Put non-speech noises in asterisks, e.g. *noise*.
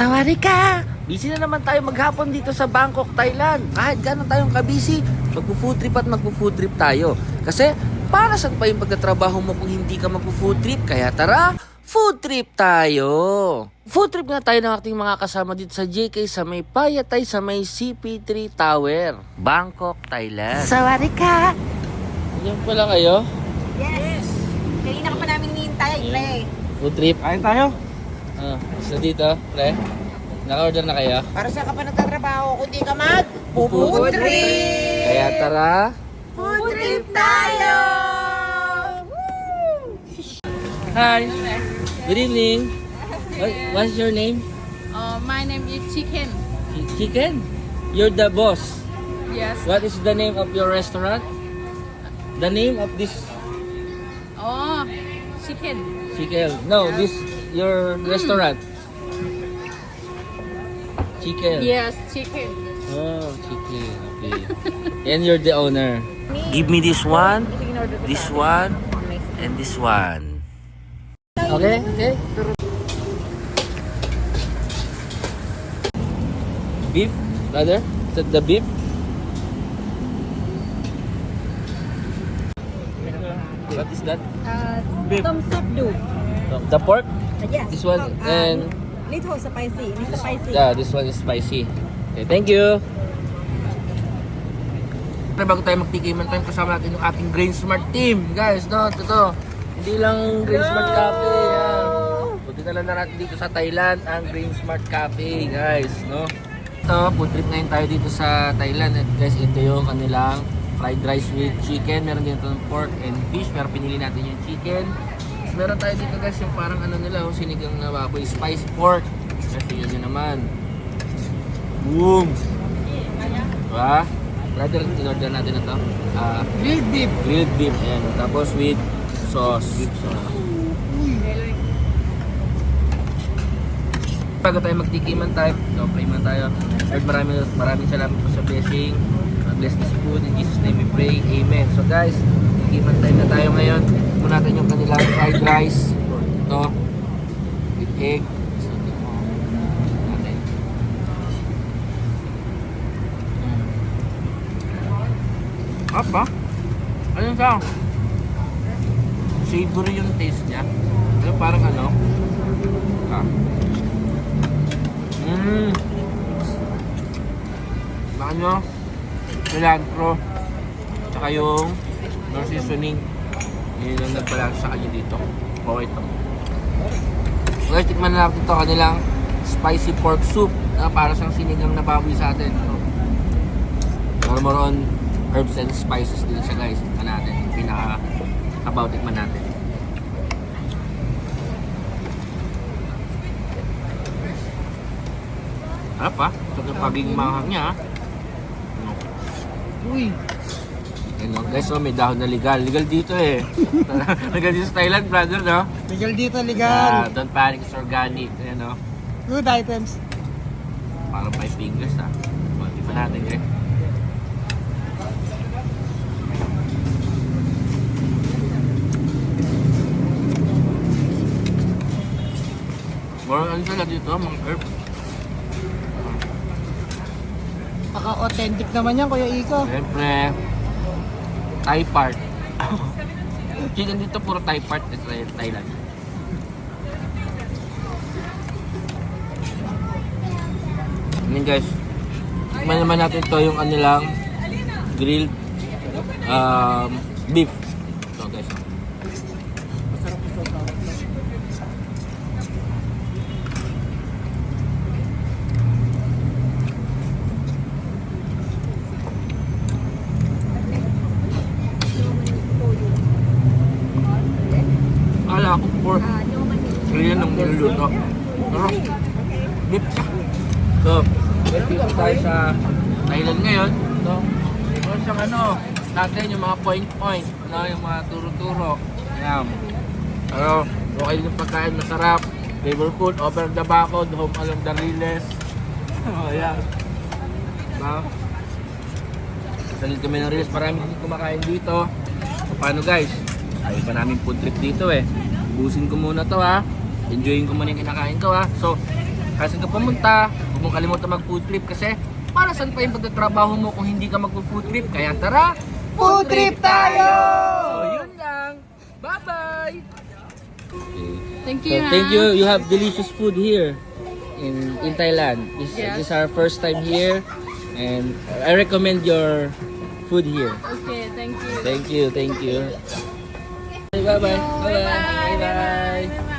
Sawadika! Busy na naman tayo maghapon dito sa Bangkok, Thailand. Kahit gano'n tayong kabisi, magpo-food trip at magpo-food trip tayo. Kasi para saan pa yung pagtatrabaho mo kung hindi ka magpo-food trip? Kaya tara, food trip tayo! Food trip nga tayo ng ating mga kasama dito sa JK sa may Payatay sa may CP3 Tower, Bangkok, Thailand. Sawadika! Yan pala kayo? Yes! Kanina ka pa namin nihintay, pre. Food trip? Kain tayo. Ah, so dito, pre. Naka-order na kayo? Para sa ka pa nagtatrabaho, kung di ka mag... Food trip! Kaya tara, Food trip tayo! Hi. Good evening. What, what's your name? Uh, my name is Chicken. Ch- Chicken. You're the boss. Yes. What is the name of your restaurant? The name of this Oh, chicken. chicken. No, this your restaurant. Chicken. Yes, chicken. Oh, chicken. Okay. and you're the owner. Give me this one, this one, and this one. Okay, okay. Beef, brother? Is that the beef? What is that? Uh, Beef. Tom soup do. The pork? yes. This one Uh, and Little spicy. Little spicy. yeah, this one is spicy. Okay, thank you. Pero bago tayo magtikiman tayo, kasama natin yung ating Grain Smart team. Guys, no, ito. Hindi lang Grain Smart Cafe. Yan. Buti na lang na natin dito sa Thailand ang Grain Smart Cafe, guys, no. Ito, food trip ngayon tayo dito sa Thailand. At guys, ito yung kanilang fried rice with chicken. Meron din itong pork and fish. Pero pinili natin yung chicken. Tapos meron tayo dito guys yung parang ano nila, oh, sinigang na baboy, spice pork. Kasi yun naman. Boom! Diba? Brother, in-order natin na to. Ah, Grilled beef. grilled beef. Ayan. Tapos with sauce. With sauce. Bago tayo magtikiman tayo, no, pray man tayo. Lord, maraming, maraming salamat po sa blessing. Uh, bless this food. In Jesus' name we pray. Amen. So guys, tikiman time na tayo ngayon. Natin yung kanilang fried rice. Ito. With egg. So, natin. Apa? Ano siya? Savory yung taste niya. Pero parang ano? Ah. Mmm. Nyo? Cilantro. Tsaka yung no seasoning. Yun ang nagbalance sa kanya dito. Okay ito. Guys, tikman na natin ito kanilang spicy pork soup na para siyang sinigang na baboy sa atin. More, more on herbs and spices din siya guys. Tikman natin. Pinaka kabaw tikman natin. Harap pa. Ito yung pagiging mahang niya. Uy. Ayun, no? Guys, oh, may dahon na legal. Legal dito eh. *laughs* legal dito sa Thailand, brother, no? Legal dito, Ah, legal. don't panic, it's organic. Ayan, no? Good items. Parang five fingers, ha? Kunti pa natin, eh. More ano sila dito, mga herb. Paka-authentic naman yan, Kuya Iko. Siyempre, Thai part. *laughs* Chicken dito, puro Thai part. Israel, Thailand. Ayan guys. Tikman naman natin to yung anilang grilled um, beef. So guys. Kala ko pork. Ganyan ang niluluto. Pero, beef siya. So, dito tayo sa Thailand ngayon. So, ito siyang ano, natin yung mga point-point, no, yung mga turo-turo. Yan. Pero, okay yung pagkain, masarap. Flavorful, over the backward, home along the riles. *laughs* oh, yan. No? Salid kami ng riles, marami din kumakain dito. So, paano guys? Ayaw pa namin food trip dito eh. Busin ko muna to ha. Enjoyin ko muna yung kinakain ko ha. So, Kasi ka pumunta, huwag mong kalimutan mag-food trip kasi para saan pa yung pagtatrabaho mo kung hindi ka mag-food trip? Kaya tara, Food trip tayo! So, yun lang. Bye-bye! Thank So, you. thank ha. you. You have delicious food here in in Thailand. This, Yes. this is our first time here, and I recommend your food here. Okay, thank you. Thank you. Thank you. Bye bye. Bye bye. Bye bye.